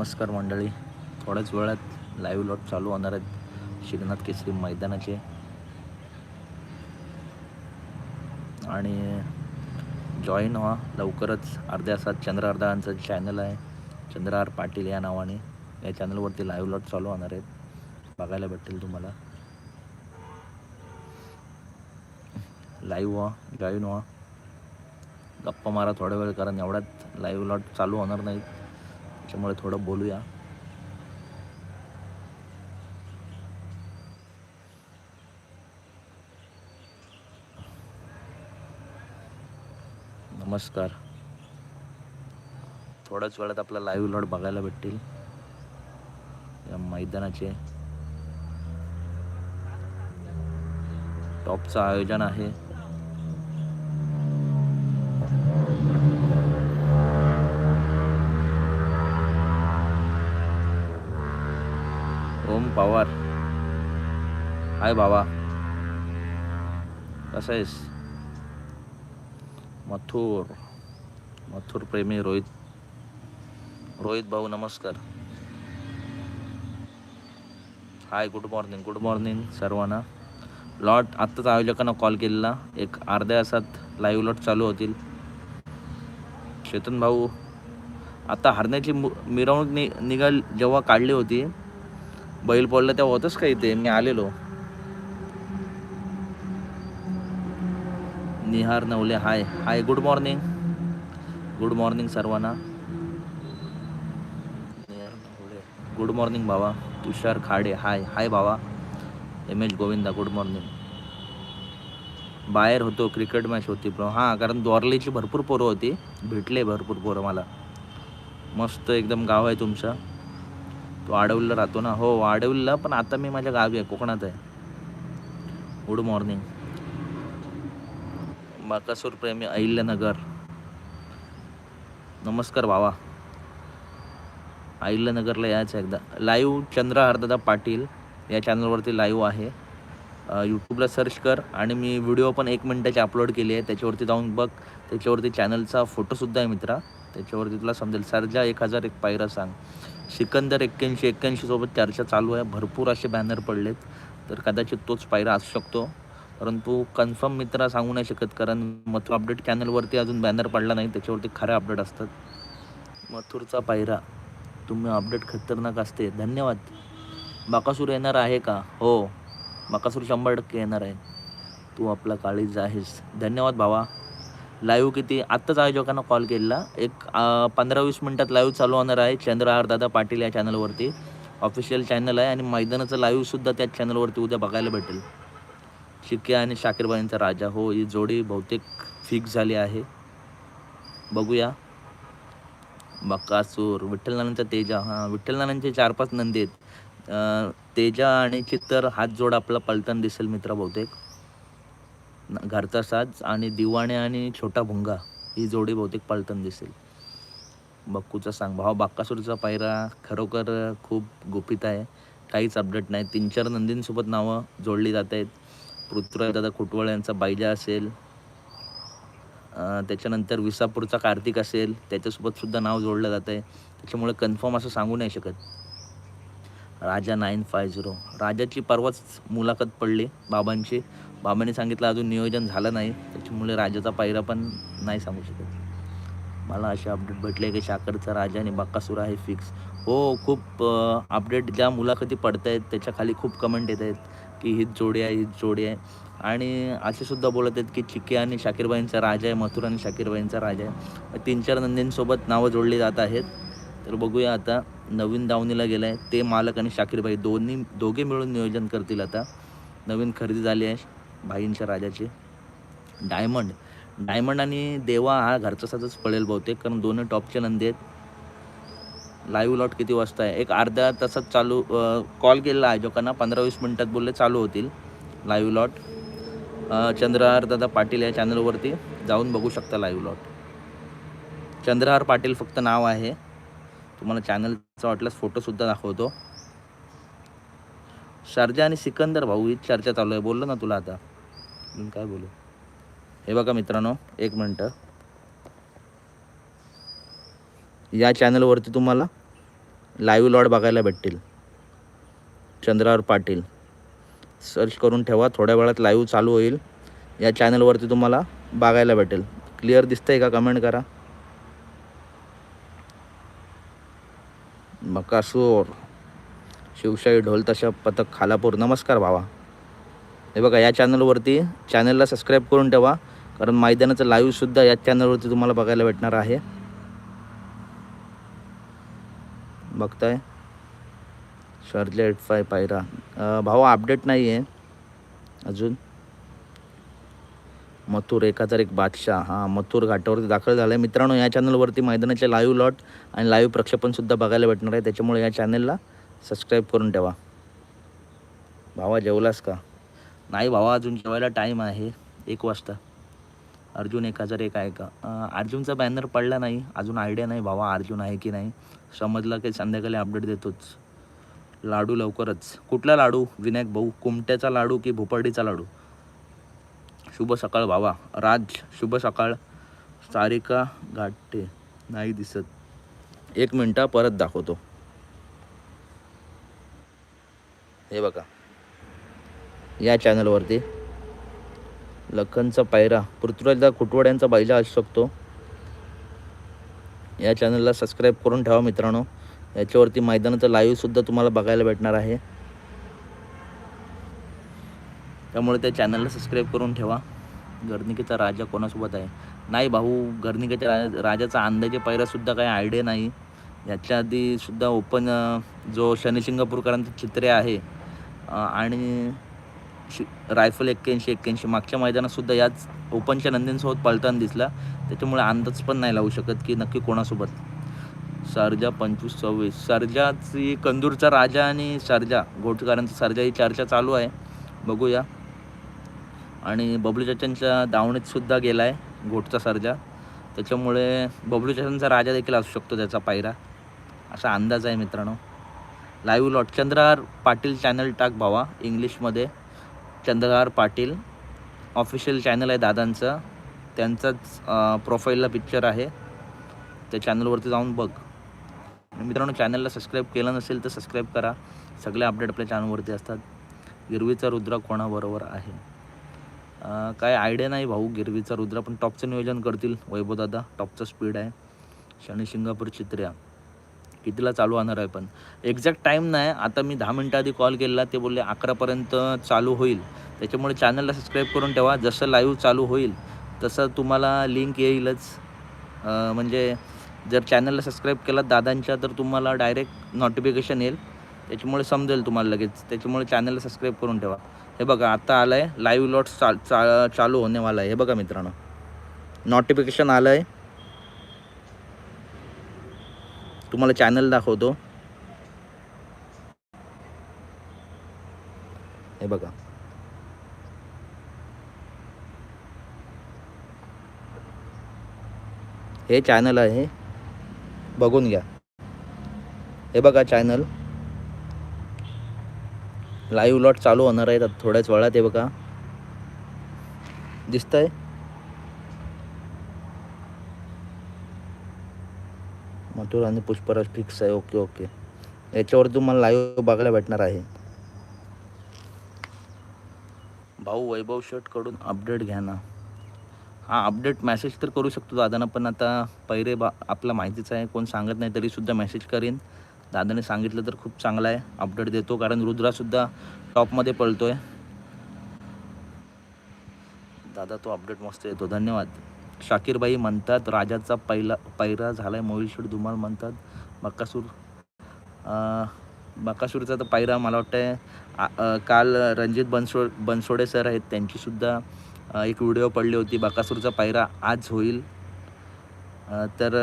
नमस्कार मंडळी. थोड्याच वेळात लाईव्ह लॉट चालू होणार आहेत. शिगनाथ केसरी मैदानाचे. आणि जॉईन व्हा. लवकरच अर्ध्या तासात चंद्रहारदांचं चॅनल आहे. चंद्रहार पाटील या नावाने. या चॅनलवरती लाईव्ह लॉट चालू होणार आहेत. बघायला भेटेल तुम्हाला. लाईव्ह व्हा. जॉईन व्हा. गप्पा मारा थोड्या वेळ कारण एवढ्यात लाईव्ह लॉट चालू होणार नाहीत. त्याच्यामुळे थोडं बोलूया. नमस्कार. थोड्याच वेळात आपला लाईव्ह लॉट बघायला भेटतील. या मैदानाचे टॉपचं आयोजन आहे. हाय बाबा. कसा आहेस? मथुर. मथुर प्रेमी रोहित. रोहित भाऊ नमस्कार. Hi good morning good morning सर्वांना. लॉट आत्ताच आयोजकांना कॉल केलेला. एक अर्ध्या तासात लाईव्ह लॉट चालू होतील. चेतन भाऊ आता हरण्याची मु- मिरवणूक नि निघाल जेव्हा काढली होती बैल पडलं तेव्हा होतंच का इथे? मी आलेलो. Nihar Navale hi hi good morning good morning सर्वांना. निहार नवले. गुड मॉर्निंग बाबा. तुषार खाडे हाय हाय बाबा. M H Govinda good morning बाहेर होतो क्रिकेट मॅच होती पण हां कारण द्वारलीची भरपूर पोरं होती. भेटले भरपूर पोरं मला. मस्त एकदम गाव आहे तुमचं. तो आडवलीला राहतो ना? हो आडवलीला पण आता मी माझ्या गावी आहे कोकणात आहे. गुड मॉर्निंग बाकासूर प्रेमी अहिल्यानगर. नमस्कार भावा. अहिल्यानगरला यायचं एकदा. लाईव्ह चंद्रहारदादा पाटील या चॅनलवरती लाईव्ह आहे. यूट्यूबला सर्च कर आणि मी व्हिडिओ पण एक मिनटाची अपलोड केली आहे. त्याच्यावरती जाऊन बघ. त्याच्यावरती चॅनलचा फोटोसुद्धा आहे मित्रा. त्याच्यावरती तुला समजेल. सरजा एक हजार एक पायरा सांग. सिकंदर एक्क्याऐंशी एक्क्याऐंशीसोबत चर्चा चालू आहे. भरपूर असे बॅनर पडलेत. तर कदाचित तोच पायरा असू शकतो. परंतु कन्फर्म मित्रा सांगू नाही शकत कारण मथुर अपडेट चॅनलवरती अजून बॅनर पडला नाही त्याच्यावरती खरे अपडेट असतात. मथुरचा पायरा तुम्ही अपडेट खतरनाक असते. धन्यवाद. बाकासूर येणार आहे का? हो. बाकासूर शंभर टक्के येणार आहे. तू आपला काळीज आहेस. धन्यवाद भावा. लाईव्ह किती? आत्ताच आयोजकांना कॉल केलेला. एक पंधरा वीस मिनटात लाईव्ह चालू होणार आहे. चंद्रहार दादा पाटील या चॅनलवरती ऑफिशियल चॅनल आहे आणि मैदानाचं लाईव्हसुद्धा त्या चॅनलवरती उद्या बघायला भेटेल. शिक्के आणि शाकीरबाईंचा राजा. हो ही जोडी बहुतेक फिक्स झाली आहे. बघूया. बकासूर विठ्ठलनानांचा तेजा. हां विठ्ठलनानांचे चार पाच नंदी आहेत. तेजा आणि चित्तर हात जोड आपला पलटण दिसेल मित्र बहुतेक. घरचा साज आणि दिवाणे आणि छोटा भुंगा. ही जोडी बहुतेक पलटण दिसेल. बक्कूचा सांग. भाव बाक्कासूरचा पायरा खरोखर खूप गुपित आहे. काहीच अपडेट नाही. तीन चार नंदींसोबत नावं जोडली जात आहेत. पृथ्वीराजदादा खुटवळ यांचा बायजा असेल त्याच्यानंतर विसापूरचा कार्तिक असेल त्याच्यासोबतसुद्धा नाव जोडलं जात आहे. त्याच्यामुळे कन्फर्म असं सांगू नाही शकत. Raja nine five zero. राजाची परवाच मुलाखत पडली बाबांची बाबांनी सांगितलं अजून नियोजन झालं नाही. त्याच्यामुळे राजाचा पायरा पण नाही सांगू शकत. मला असे अपडेट भेटले की शाकरचा राजा आणि बाक्कासुरा आहे फिक्स हो खूप अपडेट ज्या मुलाखती पडत आहेत त्याच्याखाली खूप कमेंट येत आहेत की हीच जोडी आहे हीच जोडी आहे. आणि असे सुद्धा बोलत आहेत की चिके आणि शाकीरबाईंचा राजा आहे मथुर आणि शाकीरबाईंचा राजा आहे. तीन चार नंदींसोबत नावं जोडली जात आहेत. तर बघूया आता नवीन दावणीला गेलं आहे ते मालक आणि शाकीरबाई दोन्ही दोघे मिळून नियोजन करतील आता. नवीन खरेदी झाली आहे भाईंच्या राजाची. डायमंड डायमंड आणि देवा हा घरचा साजच पडेल बहुतेक कारण दोन्ही टॉपचे नंदी आहेत. लाईव्ह लॉट किती वाजता आहे? एक अर्ध्या तासात चालू कॉल केलेला आयोजकांना पंधरा वीस मिनटात बोलले चालू होतील लाईव्ह लॉट चंद्रहार दादा पाटील या चॅनलवरती जाऊन बघू शकता लाईव्ह लॉट चंद्रहार पाटील फक्त नाव आहे. तुम्हाला चॅनलचा वाटल्यास फोटोसुद्धा दाखवतो. शारजा आणि सिकंदर भाऊ ही चर्चा चालू आहे. बोललो ना तुला आता. अजून काय बोलू? हे बघा मित्रांनो एक मिनटं. या चॅनलवरती तुम्हाला लाईव्ह लॉड बघायला भेटतील. चंद्रावर पाटील. सर्च करून ठेवा थोड्या वेळात लाईव्ह चालू होईल. या चॅनलवरती तुम्हाला बघायला भेटेल. क्लिअर दिसतंय का? कमेंट करा. मकासूर. शिवशाही ढोल तशा पथक खालापूर. नमस्कार भावा. हे बघा या चॅनलवरती चॅनलला सबस्क्राईब करून ठेवा. कारण मैदानाचं लाईव्हसुद्धा या चॅनलवरती तुम्हाला बघायला भेटणार आहे. बघताय. शार्ले एट फाय पायरा. भाऊ भावा अपडेट नाही आहे अजून. मथुर एक हजार एक बादशाह. हां मथुर घाटावरती दाखल झाला आहे मित्रांनो या चॅनलवरती मैदानाचे लाईव्ह लॉट आणि लाईव्ह प्रक्षेपणसुद्धा बघायला भेटणार आहे. त्याच्यामुळे या चॅनलला सबस्क्राईब करून ठेवा. भावा जेवलास का? नाही भावा अजून जेवायला टाईम आहे. एक वाजता. अर्जुन एक हजार एक आहे का? अर्जुनचा बॅनर पडला नाही. अजून आयडिया नाही भावा अर्जुन आहे की नाही? समजलं की संध्याकाळी अपडेट देतोच. लाडू लवकरच. कुठला लाडू? विनायक भाऊ कुमट्याचा लाडू की भोपर्डीचा लाडू? शुभ सकाळ भावा. राज शुभ सकाळ. सारिका घाटे. नाही दिसत. एक मिनटं परत दाखवतो. हे बघा. या चॅनलवरती लखनचा पायरा पृथ्वीराजदा कुटवड्यांचा बैला असू शकतो. या चॅनलला सबस्क्राईब करून ठेवा मित्रांनो. याच्यावरती मैदानाचं लाईव्हसुद्धा तुम्हाला बघायला भेटणार आहे. त्यामुळे त्या चॅनलला सबस्क्राईब करून ठेवा. गर्निकेचा राजा कोणासोबत आहे? नाही भाऊ गर्निकेच्या राजा राजाचा अंदाजे पायरासुद्धा काही आयडिया नाही. याच्या आधीसुद्धा ओपन जो शनिशिंगापूरकरांचं चित्रे आहे आणि शि रायफल एक्क्याऐंशी एक्क्याऐंशी. मागच्या मैदानातसुद्धा याच ओपनच्या नंदींसोबत पळताना दिसला. त्याच्यामुळे अंदाज पण नाही लावू शकत की नक्की कोणासोबत. सर्जा पंचवीस सव्वीस. सर्जाची कंदूरचा राजा आणि सर्जा घोटकारांचा सर्जा ही चर्चा चालू आहे. बघूया. आणि बबलू चाचांच्या दावणीतसुद्धा गेला आहे घोटचा सर्जा. त्याच्यामुळे बबलू चाचांचा राजा देखील असू शकतो त्याचा पायरा. असा अंदाज आहे मित्रांनो. लाईव्ह लॉट चंद्रहार पाटील चॅनल टाक भावा. इंग्लिशमध्ये चंद्रहार पाटील. ऑफिशियल चॅनल आहे दादांचं. त्यांचाच प्रोफाईलला पिक्चर आहे. त्या चॅनलवरती जाऊन बघ. मित्रांनो चॅनलला सबस्क्राईब केलं नसेल तर सबस्क्राईब करा. सगळे अपडेट आपल्या चॅनलवरती असतात. गिरवीचा रुद्र कोणाबरोबर आहे? काय आयडिया नाही भाऊ गिरवीचा रुद्र पण टॉपचं नियोजन करतील वैभवदादा टॉपचा स्पीड आहे. शनी शिंगापूर चित्र्या. कितीला चालू होणार आहे पण. एक्झॅक्ट टाईम नाही. आता मी दहा मिनटं आधी कॉल केला ते बोलले अकरापर्यंत चालू होईल. त्याच्यामुळे चॅनलला सबस्क्राईब करून ठेवा. जसं लाईव्ह चालू होईल तसं तुम्हाला लिंक येईलच. म्हणजे जर चॅनलला सबस्क्राईब केला दादांच्या तर तुम्हाला डायरेक्ट नोटिफिकेशन येईल. त्याच्यामुळे समजेल तुम्हाला लगेच. त्याच्यामुळे चॅनलला सबस्क्राईब करून ठेवा. हे बघा आता आलं आहे लाईव्ह लॉट चाल चा चालू होणेवाला आहे. हे बघा मित्रांनो. नोटिफिकेशन आलं आहे तुम्हाला चॅनल दाखवतो. हे बघा. हे चॅनल आहे. बघून घ्या. हे बघा चॅनल लाईव्ह लॉट चालू होणार आहे थोड्याच वेळात हे बघा. दिसतंय? मथुर आणि पुष्पराज फिक्स आहे. ओके ओके याच्यावर तुम्हाला लाईव्ह बघायला भेटणार आहे. भाऊ वैभव शर्टकडून अपडेट घ्या ना. हां अपडेट मेसेज तर करू शकतो दादांना पण आता पहिले बा आपला माहितीच आहे. कोण सांगत नाही तरीसुद्धा मेसेज करीन. दादाने सांगितलं तर खूप चांगलं आहे. अपडेट देतो कारण रुद्रासुद्धा टॉपमध्ये पळतो आहे दादा तो अपडेट मस्त येतो. धन्यवाद. शाकीरबाई म्हणतात राजाचा पहिला पैरा झाला आहे शेठ धुमाल म्हणतात बक्कासूर बकासूरचा तर पायरा मला वाटतं आहे काल रणजित बनसो बनसोडे सर आहेत त्यांचीसुद्धा एक व्हिडिओ पडली होती बकासूरचा पायरा आज होईल. तर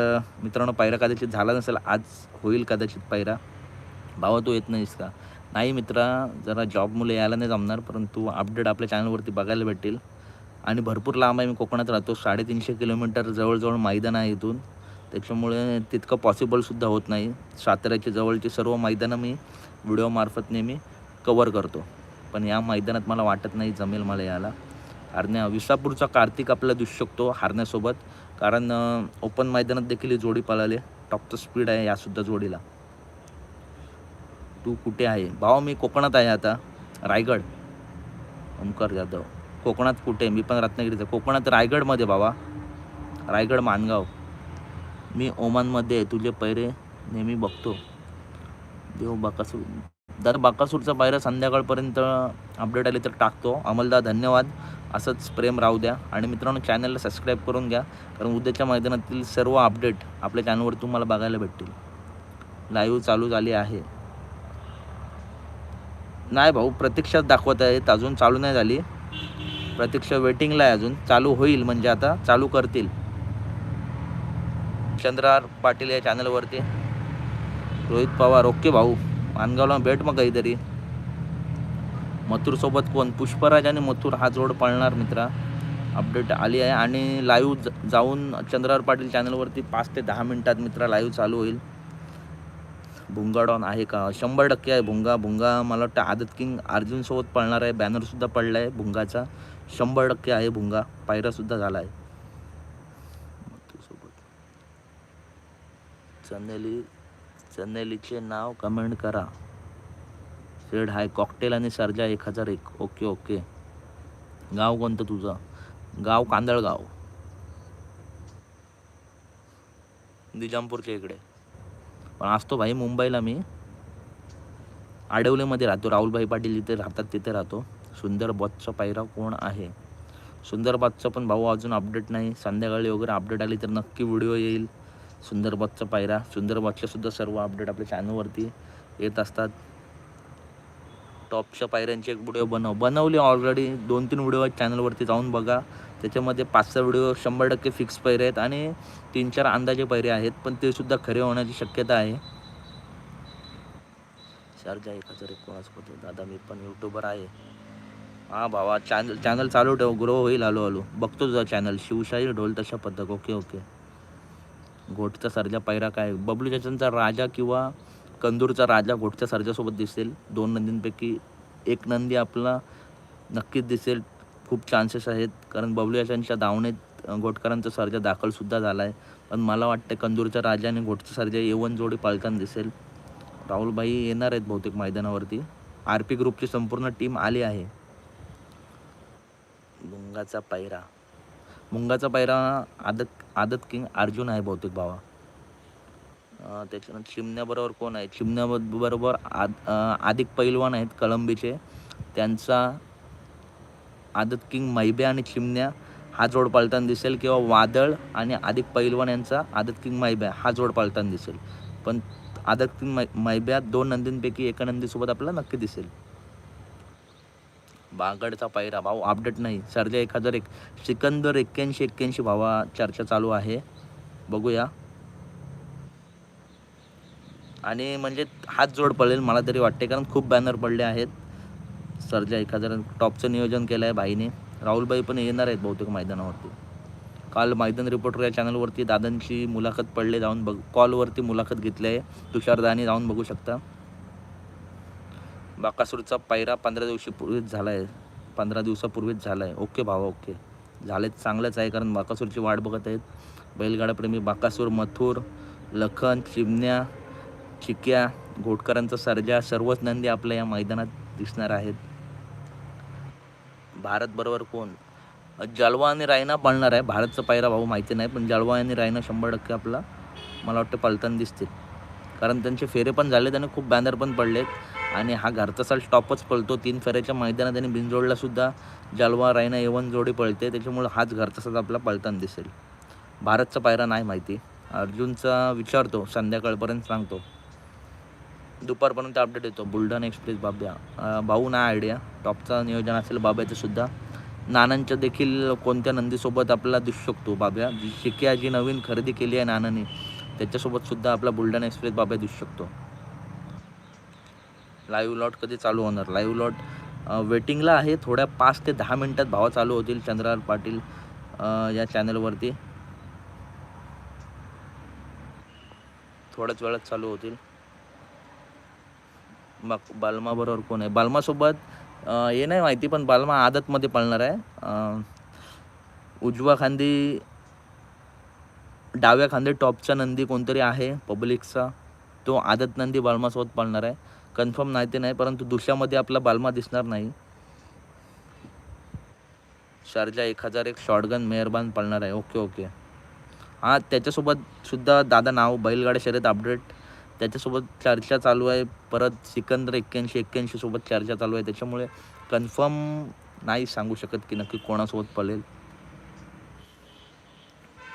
मित्रांनो पायरा कदाचित झाला नसेल आज होईल कदाचित पायरा. भावा तू येत नाहीस का? नाही मित्रा जरा जॉबमुळे यायला नाही जमणार परंतु अपडेट आपल्या चॅनलवरती बघायला भेटेल. आणि भरपूर लांब आहे. मी कोकणात राहतो. साडेतीनशे किलोमीटर जवळजवळ मैदान आहे इथून. त्याच्यामुळे तितकं पॉसिबलसुद्धा होत नाही. साताऱ्याच्या जवळचे सर्व मैदानं मी व्हिडिओमार्फत नेहमी कवर करतो. पण या मैदानात मला वाटत नाही जमेल मला यायला. हारण्या विसापूरचा कार्तिक आपल्याला दिसू शकतो हारण्यासोबत. कारण ओपन मैदानात देखील ही जोडी पळाली टॉपचं स्पीड आहे यासुद्धा जोडीला. तू कुठे आहे? भाव मी कोकणात आहे आता. रायगड. ओंकार जाधव कोकणात कुठे? मी पण रत्नागिरीचं. कोकणात रायगडमध्ये भावा रायगड मानगाव. मी ओमानमध्ये तुझे पैरे नेहमी बघतो. देव बाकासूर. दर बाकासूरचा पायरा संध्याकाळपर्यंत अपडेट आली तर टाकतो. अमलदा धन्यवाद. असंच प्रेम राहू द्या. आणि मित्रांनो चॅनलला सबस्क्राईब करून घ्या. कारण उद्याच्या मैदानातील सर्व अपडेट आपल्या चॅनलवर तुम्हाला बघायला भेटतील. लाईव्ह चालू झाली आहे. नाही भाऊ प्रतीक्षाच दाखवत आहेत. अजून चालू नाही झाली. प्रतीक्षा वेटिंगला आहे अजून. चालू होईल म्हणजे आता चालू करतील. चंद्रार पाटील या चॅनलवरती. रोहित पवार ओके भाऊ. मानगावला भेट मग काहीतरी. मथुरसोबत कोण? पुष्पराज आणि मथुर हा जोड पळणार मित्रा. अपडेट आली आहे आणि लाईव्ह जाऊन चंद्रार पाटील चॅनलवरती पाच ते दहा मिनटात मित्रा लाईव्ह चालू होईल. भुंगा डॉन आहे का? शंभर टक्के आहे भुंगा. भुंगा मला वाटतं आदत किंग अर्जुनसोबत पळणार आहे. बॅनरसुद्धा पडला आहे भुंगाचा. शंभर टक्के आहे भुंगा. पायरासुद्धा झाला आहे. चनेली चनेलीचे नाव कमेंट करा. शेड हाय कॉकटेल आणि सर्जा एक हजार एक. ओके ओके गाव कोणतं तुझं? गाव कांदळगाव. निजामपूरच्या इकडे. पण असतो भाई मुंबईला मी. आडवलेमध्ये राहतो. राहुलभाई पाटील जिथे राहतात तिथे राहतो. सुंदर बॉसचा पायरा कोण आहे? सुंदरबादचा पण भाऊ अजून अपडेट नाही. संध्याकाळी वगैरे अपडेट आली तर नक्की व्हिडिओ येईल. सुंदरबादचा पायरा. सुंदर सुद्धा सर्व अपडेट आपल्या चॅनलवरती येत असतात. टॉपच्या पायऱ्यांचे एक व्हिडिओ बनव बनवले ऑलरेडी दोन तीन व्हिडिओ आहेत चॅनलवरती जाऊन बघा. त्याच्यामध्ये पाच सहा व्हिडिओ शंभर टक्के फिक्स पैरे आहेत आणि तीन चार अंदाजे पैरे आहेत पण ते सुद्धा खरे होण्याची शक्यता आहे. शारजा एक हजार एकोणासोबत दादा मी पण यूट्यूबर आहे. हा बाबा चॅनल चॅनल चालू ठेव ग्रो होईल हळू हळू बघतो तुझा चॅनल शिवशाही ढोल तशा पद्धत. ओके ओके घोटचा सर्जा पैरा काय? बबलू चचनचा राजा किंवा कंदूरचा राजा घोटच्या सर्जासोबत दिसेल. दोन नंदींपैकी एक नंदी आपला नक्कीच दिसेल. खूप चान्सेस आहेत. कारण बबलू चचनच्या दावणीत घोटकरांचा सर्जा दाखलसुद्धा झाला आहे पण मला वाटतं कंदूरचा राजा आणि घोटचा सर्जा येवन जोडी पालताना दिसेल. राहुलभाई येणार आहेत बहुतेक मैदानावरती. आर पी ग्रुपची संपूर्ण टीम आली आहे. मुंगाचा पायरा. मुंगाचा पायरा आदत आदत किंग अर्जुन आहे बहुतेक भावा. त्याच्यानंतर चिमण्याबरोबर कोण आहे? चिमण्याबरोबर आद अं, आदिक पैलवान आहेत कळंबीचे. त्यांचा आदत किंग मैबे आणि चिमण्या हा जोड पाळताना दिसेल किंवा वादळ आणि आदिक पैलवान यांचा आदत किंग मैब्या हा जोड पाळताना दिसेल. पण आदत किंग मै मैब्या दोन नंदींपैकी एका नंदीसोबत आपल्याला नक्की दिसेल. बागडचा पायरा. भाऊ अपडेट नाही. सर्जा एक हजार एक सिकंदर एक्क्याऐंशी एक्क्याऐंशी भावा चर्चा चालू आहे. बघूया. आणि म्हणजे हात जोड पडेल मला तरी वाटते कारण खूप बॅनर पडले आहेत. सरजा एक हजार टॉपचं नियोजन केलं आहे भाईने. राहुलबाई पण येणार आहेत बहुतेक मैदानावरती. काल मैदान रिपोर्टर या चॅनलवरती दादांची मुलाखत पडले जाऊन बघ कॉलवरती मुलाखत घेतली आहे. तुषारदानी जाऊन बघू शकता. बाकासूरचा पायरा पंधरा दिवशीपूर्वीच झाला आहे पंधरा दिवसापूर्वीच झाला आहे ओके भावा ओके. झाले चांगलंच आहे कारण बाकासूरची वाट बघत आहेत. बैलगाडाप्रेमी बाकासूर मथुर लखन चिमण्या चिक्या घोटकरांचा सर्जा सर्वच नंदी आपल्या या मैदानात दिसणार आहेत. भारतबरोबर कोण? जलवा आणि रायना पाळणार आहे. भारतचा पायरा भाऊ माहिती नाही पण जलवा आणि रायना शंभर टक्के आपला मला वाटतं पलतन दिसतील. कारण त्यांचे फेरे पण झालेत आणि खूप बॅनर पण पडलेत. आणि हा घरचा साल टॉपच पळतो. तीन फेऱ्याच्या मैदानात आणि बिनजोडला सुद्धा जलवा रायना एवन जोडी पळते. त्याच्यामुळे हाच घरचा साल आपला पळताना दिसेल. भारतचा पायरा नाही माहिती. अर्जुनचा विचारतो संध्याकाळपर्यंत सांगतो. दुपारपर्यंत अपडेट येतो. बुलढाणा एक्सप्रेस बाब्या भाऊ नाही आयडिया टॉपचा नियोजन असेल बाब्याचं सुद्धा. नानांच्या देखील कोणत्या नंदीसोबत आपला दिसू शकतो बाब्या? जी शिक्या जी नवीन खरेदी केली आहे नानाने त्याच्यासोबतसुद्धा आपला बुलढाणा एक्सप्रेस बाब्या दिसू शकतो. लाईव्ह लॉट कधी चालू होणार? लाईव्ह लॉट वेटिंगला आहे. थोड्या पाच ते दहा मिनटात भावा चालू होतील चंद्रार पाटील या चॅनलवरती थोड्याच वेळात चालू होतील. मग बालमा बरोबर कोण आहे? बालमासोबत हे नाही माहिती पण बालमा आदतमध्ये पळणार आहे. उजवा खांदी डाव्या खांदी टॉपचा नंदी कोणतरी आहे पब्लिकचा. तो आदत नंदी बालमासोबत पळणार आहे. कन्फर्म नाही ते नाही परंतु दुसऱ्यामध्ये आपला बालमा दिसणार नाही. शारजा एक हजार एक शॉटगन मेहरबान पळणार आहे. ओके ओके हां त्याच्यासोबत सुद्धा दादा नाव बैलगाड्या शर्यत अपडेट त्याच्यासोबत चर्चा चालू आहे. परत सिकंदर एक्क्याऐंशी एक्क्याऐंशीसोबत चर्चा चालू आहे. त्याच्यामुळे कन्फर्म नाही सांगू शकत की नक्की कोणासोबत पळेल.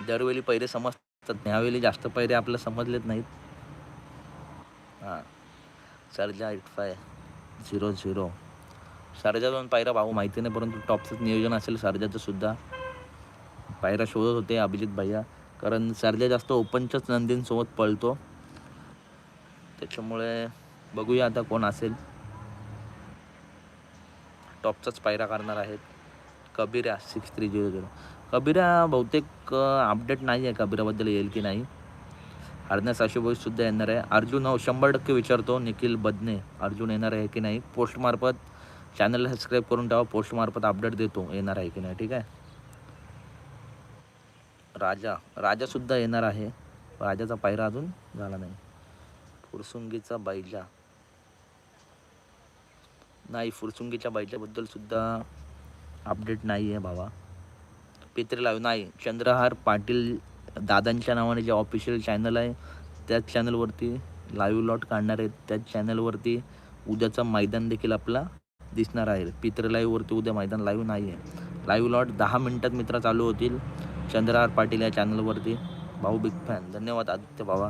दरवेळी पहिले समजतात. ह्यावेळी जास्त पहिले आपल्याला समजलेत नाहीत. हां. Sarja eight five zero zero. Sarja दोन पायरा भाऊ माहिती नाही परंतु टॉपचं नियोजन असेल सर्जाचं सुद्धा. पायरा शोधत होते अभिजित भैया कारण सर्जा जास्त ओपनच्याच नंदींसोबत पळतो. त्याच्यामुळे बघूया आता कोण असेल. टॉपचाच पायरा करणार आहेत. Kabira six three zero zero Kabira बहुतेक अपडेट नाही आहे कबीराबद्दल येईल की नाही. हरण्या साशुभाई सुद्धा येणार आहे. अर्जुन हो शंभर टक्के विचारतो निखिल बदने. अर्जुन येणार आहे की नाही? पोस्टमार्फत चॅनलला सबस्क्राईब करून ठेवा. पोस्टमार्फत अपडेट देतो. येणार आहे की नाही? ठीक आहे? राजा. राजासुद्धा येणार आहे. राजाचा पायरा अजून झाला नाही. फुरसुंगीचा बैजा. नाही फुरसुंगीच्या बैजाबद्दल सुद्धा अपडेट नाही आहे भावा पित्रे नाही चंद्रहार पाटील दादांच्या नावाने जे ऑफिशियल चॅनल आहे त्याच चॅनलवरती लाईव्ह लॉट काढणार आहेत. त्याच चॅनलवरती उद्याचा मैदान देखील आपला दिसणार आहे. पित्र लाईव्हवरती उद्या मैदान लाईव्ह नाही आहे. लाईव्ह लॉट दहा मिनटात मित्र चालू होतील. चंद्रहार पाटील या चॅनलवरती भाऊ बिग फॅन धन्यवाद आदित्य बाबा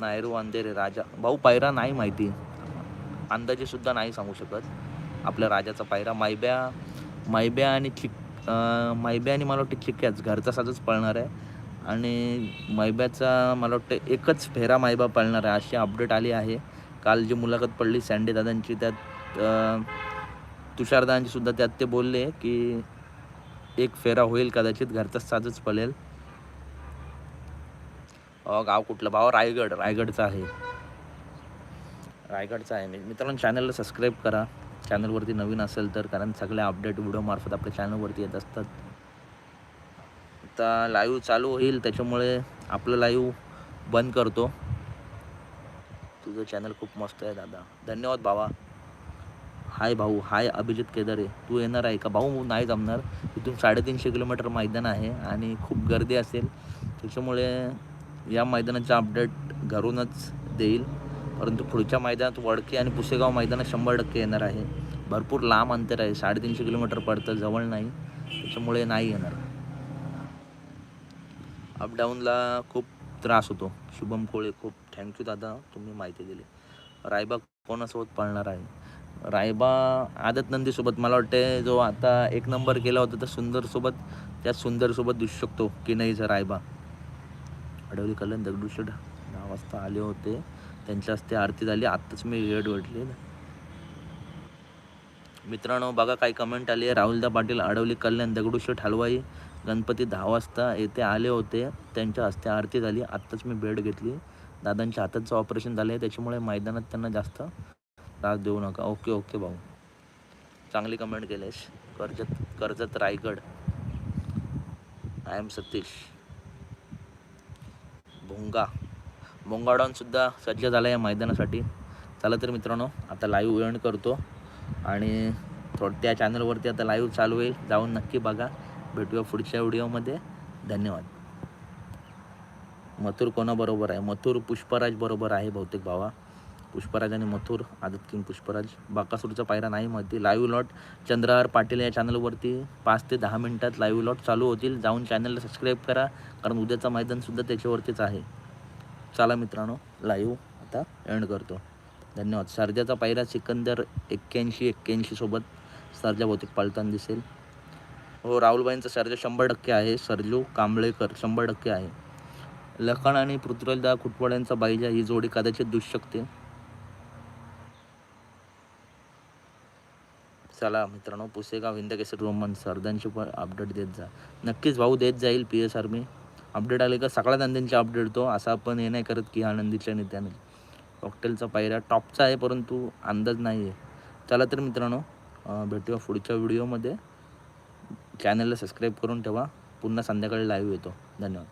नायरू अंधेरे राजा. भाऊ पायरा नाही माहिती. अंदाजे सुद्धा नाही सांगू शकत. आपल्या राजाचा पायरा मायब्या मायब्या आणि चिक मायब्या आणि मला वाटते चिक्क्याच घरचा साजच पळणार आहे. आणि मायब्याचा मला वाटतं एकच फेरा मायबा पळणार आहे अशी अपडेट आली आहे. काल जी मुलाखत पडली सँडे दादांची त्यात अं, सुद्धा त्यात ते बोलले की एक फेरा होईल कदाचित घरचाच साजच पळेल. अहो, गाव कुठलं भाव? रायगड रायगडचा आहे. रायगडचा आहे. मी- मित्रांनो चॅनलला सबस्क्राईब करा. चॅनलवरती नवीन असेल तर कारण सगळे अपडेट व्हिडिओमार्फत आपल्या चॅनलवरती येत असतात. आता लाईव्ह चालू होईल त्याच्यामुळे आपलं लाईव्ह बंद करतो. तुझं चॅनल खूप मस्त आहे दादा. धन्यवाद भावा. हाय भाऊ. हाय अभिजित केदारे. तू येणार आहे का? भाऊ नाही जमणार. इथून साडेतीनशे किलोमीटर मैदान आहे आणि खूप गर्दी असेल. त्याच्यामुळे या मैदानाचा अपडेट घरूनच देईल. परंतु पुढच्या मैदानात वडके आणि पुसेगाव मैदानात शंभर टक्के येणार आहे. भरपूर लांब अंतर आहे. साडेतीनशे किलोमीटर पडतं. जवळ नाही. त्याच्यामुळे नाही येणार. अपडाऊनला खूप त्रास होतो. शुभम कोळे खूप थँक्यू दादा तुम्ही माहिती दिली. रायबा कोणासोबत पळणार आहे? रायबा आदत नंदीसोबत. मला वाटते जो आता एक नंबर केला होता तर सुंदरसोबत त्या सुंदरसोबत दिसू शकतो की नाही जर रायबा. अडवली कलन दगडूशेठ दहा वाजता आले होते. त्यांच्या हस्ते आरती झाली. आत्ताच मी रेड वाटली मित्रांनो बघा काही कमेंट आली आहे. राहुलदा पाटील अडवली कल्याण दगडूशेठ हलवाई गणपती दहा वाजता येथे आले होते. त्यांच्या हस्ते आरती झाली. आत्ताच मी भेट घेतली. दादांच्या हाताचं ऑपरेशन झालं आहे त्याच्यामुळे मैदानात त्यांना जास्त त्रास देऊ नका. ओके ओके भाऊ. चांगली कमेंट केलेस. Karjat Karjat Raigad. I am Satish. भोंगा. भोंगाडॉनसुद्धा सज्ज झाला या मैदानासाठी. चला तर मित्रांनो आता लाईव्ह एंड करतो. आणि थोडं त्या चॅनलवरती आता लाईव्ह चालू होईल. जाऊन नक्की बघा. भेटूया पुढच्या व्हिडिओमध्ये धन्यवाद. मथुर कोणाबरोबर आहे? मथुर पुष्पराज बरोबर आहे बहुतेक भावा. पुष्पराज आणि मथुर आदत किंग पुष्पराज. बाकासूरचा पायरा नाही माहिती. लाईव्ह लॉट चंद्रहार पाटील या चॅनलवरती पाच ते दहा मिनटात लाईव्ह लॉट चालू होतील. जाऊन चॅनलला सबस्क्राईब करा. कारण उद्याचं मैदानसुद्धा त्याच्यावरतीच आहे. चला मित्रांनो लाईव्ह आता एंड करतो. धन्यवाद. सर्जाचा पायरा सिकंदर एक्क्याऐंशी एक्क्याऐंशी सोबत सर्जा बहुतेक पालताना दिसेल. हो राहुलबाईंचा सर्जा शंभर टक्के आहे. सरजू कांबळेकर शंभर टक्के आहे. लखन आणि पृथ्वीदा खुटवाड्यांचा बाईजा ही जोडी कदाचित दिसू शकते चला मित्रांनो पुसेगाव हिंद हिंदकेसरी रोमन सरदांची पण अपडेट देत जा. नक्कीच भाऊ देत जाईल पी एस आर्मी अपडेट आले का सगळ्या नंदींचे अपडेट तो असा आपण हे नाही करत की हा नंदीच्या नेत्याने. कॉकटेलचा पायऱ्या टॉपचा आहे परंतु अंदाज नाही आहे चला तर मित्रांनो भेटूया पुढच्या व्हिडिओमध्ये. चॅनलला सबस्क्राईब करून ठेवा. पुन्हा संध्याकाळी लाईव्ह येतो. धन्यवाद.